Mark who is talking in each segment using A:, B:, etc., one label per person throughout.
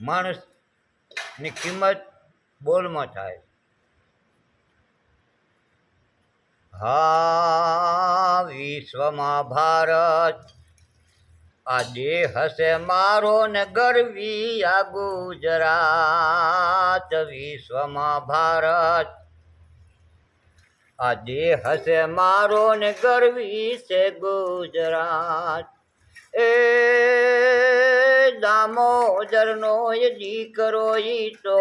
A: માણસની કિંમત બોલમાં થાય. હા, વિશ્વમાં ભારત, આ દેહ હશે મારો ને ગરવી આ ગુજરાત. વિશ્વમાં ભારત, આ દેહ હશે મારો ને ગરવી છે ગુજરાત. એ દામોદરનો દીકરો તો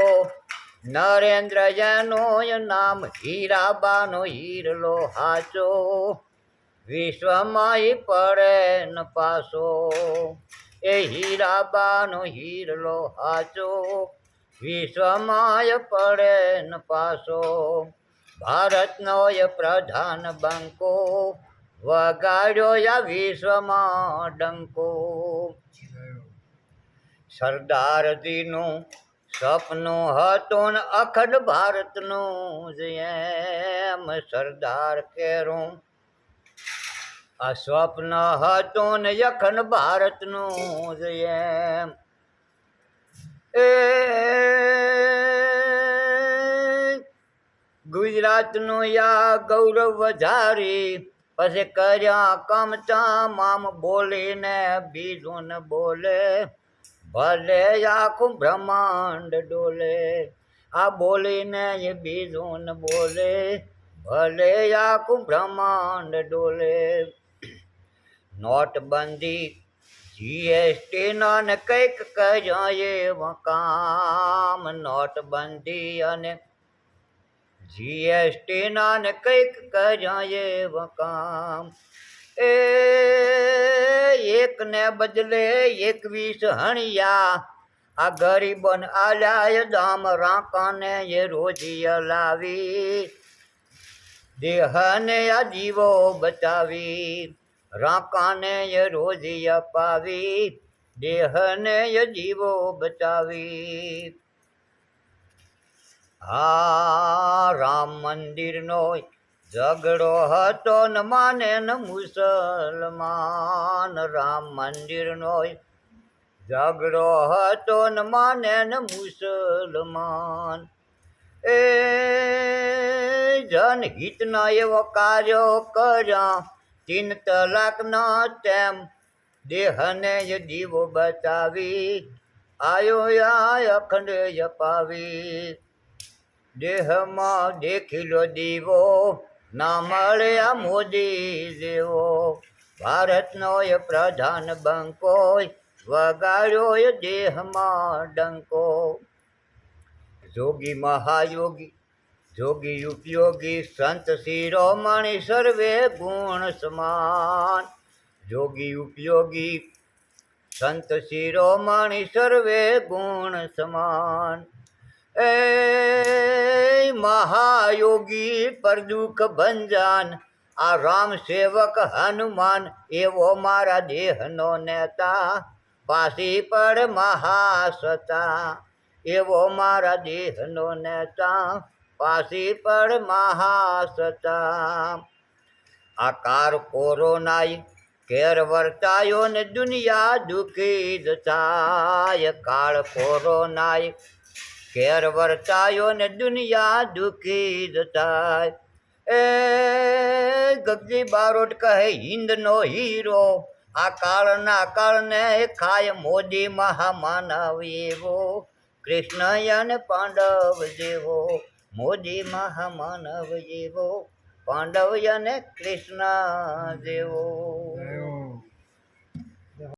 A: નરેન્દ્ર જનો નામ હીરાબાનો હીરલો હાચો. વિશ્વમાં પડે ન પાસો એ હીરાબાનો હીરલો હાચો. વિશ્વમાં પડે ન પાસો ભારતનો પ્રધાન બંકો. વગાડ્યો યા વિશ્વમાં ડંકો. સરદારજીનું સપનું હતું ને અખંડ ભારતનું એમ. સરદાર કેરું. આ સ્વપ્ન હતું ને અખંડ ભારતનું એમ. એ ગુજરાતનું યા ગૌરવ વધારી પછી કર્યા કમતા મામ બોલીને બીજું બોલે. ભલે આખું બ્રહ્માંડ ડોલે, આ બોલીને એ બીજું બોલે. ભલે આખું બ્રહ્માંડ ડોલે. નોટબંધી, જીએસટી નો ને કંઈક કર્યા એ કામ. નોટબંધી અને જીએસટી ના કંઈક કર્યા એવા કામ. એ એક ને બદલે એકવીસ હણિયા. આ ગરીબન આલ્યા દામ રાકાને એ રોજી લાવી. દેહને આ જીવો બચાવી. રાકાને એ રોજી અપાવી. દેહને એ જીવો બચાવી. હા, રામ મંદિરનો ઝઘડો હતો ન માને ન મુસલમાન. રામ મંદિરનો ઝઘડો હતો ન માને ન મુસલમાન. એ જનહિતના એવો કાર્યો કર્યા. તીન તલાકના તેમ દેહને જ દીવો બચાવી. આયો આ અખંડ અપાવી. દેહમાં દેખીલો દીવો, ના મળ્યા મોદી જેવો. ભારતનો એ પ્રધાન બંકો, વગાડ્યો એ દેહમાં ડંકો. જોગી મહાયોગી, જોગી ઉપયોગી, સંત શિરોમણી સર્વે ગુણ સમાન. જોગી ઉપયોગી, સંત શિરોમણી સર્વે ગુણ સમાન. એ મહાયોગી પરદુખ ભંજાન, આ રામ સેવક હનુમાન, એવો મારા દેહનો નેતા, પાસી પર મહાસતા, એવો મારા દેહનો નેતા, પાસી પર મહાસતા. આકાર કોરોનાય, ઘેર વર્તાયો ને દુનિયા દુઃખી જ થાય. કાળ કોરોનાય ઘેર વર્તાયો ને દુનિયા દુઃખી જ એ ગગજી બારોટ કહે હિન્દનો હીરો, આ કાળના કાળને ખાય મોદી મહામાનવ એવો કૃષ્ણ અને પાંડવ જેવો, મોદી મહામાનવ જેવો પાંડવ અને કૃષ્ણ જેવો.